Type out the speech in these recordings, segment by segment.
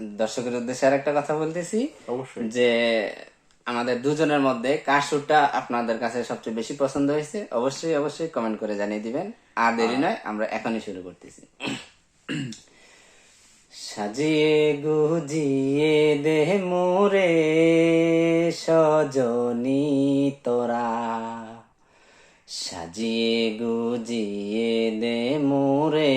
দর্শকের উদ্দেশ্যে আর একটা কথা বলতেছি অবশ্যই। যে আমাদের দুজনের মধ্যে কার সুরটা আপনাদের কাছে সবচেয়ে বেশি পছন্দ হয়েছে অবশ্যই অবশ্যই কমেন্ট করে জানিয়ে দিবেন। আর দেরি নয় আমরা এখনই শুরু করতেছি। সাজিয়ে গুজিয়ে দে মোরে সজনী তোরা। সাজিয়ে গুজিয়ে দে মোরে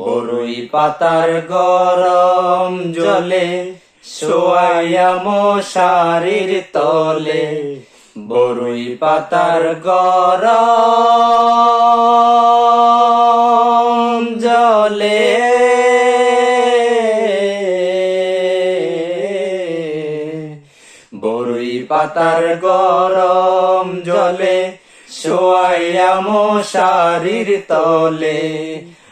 বড়ই পাতার গরম জলে, শোয়াইয়া মশারির তলে। বড়ই পাতার গরম জলে। বড়ই পাতার গরম জলে, শোয়াইয়া মশারির তলে।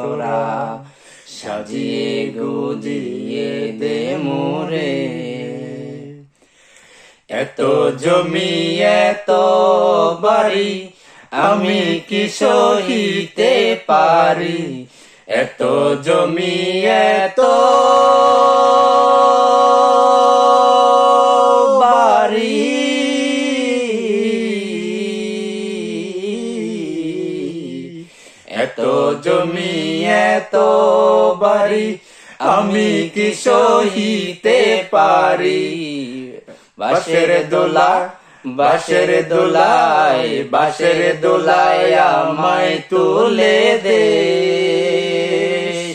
তোরা সাজিয়ে গুজিয়ে দে মোরে। এত জমি, এত বাড়ি আমি কি সহিতে পারি? এত জমি, এত এত জমি এত বাড়ি, আমি কি সহিতে পারি? বাসের দোলা বাসের দোলায় বাসের দোলায় আমায় তুলে দে।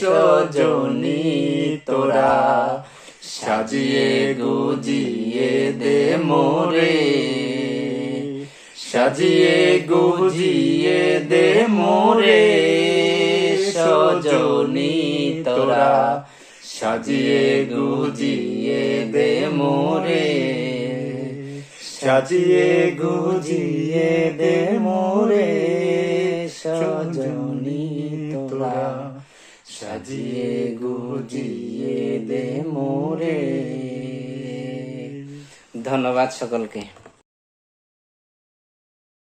সজনী তোরা, সাজিয়ে গুজিয়ে দে মোরে। সাজিয়ে গুজিয়ে দে মোরে, সজনী তোরা। সাজিয়ে গুজিয়ে দে মোরে, সাজিয়ে গুজিয়ে দে মোরে, সজনী তোরা। সাজিয়ে গুজিয়ে দে মোরে। ধন্যবাদ সকলকে।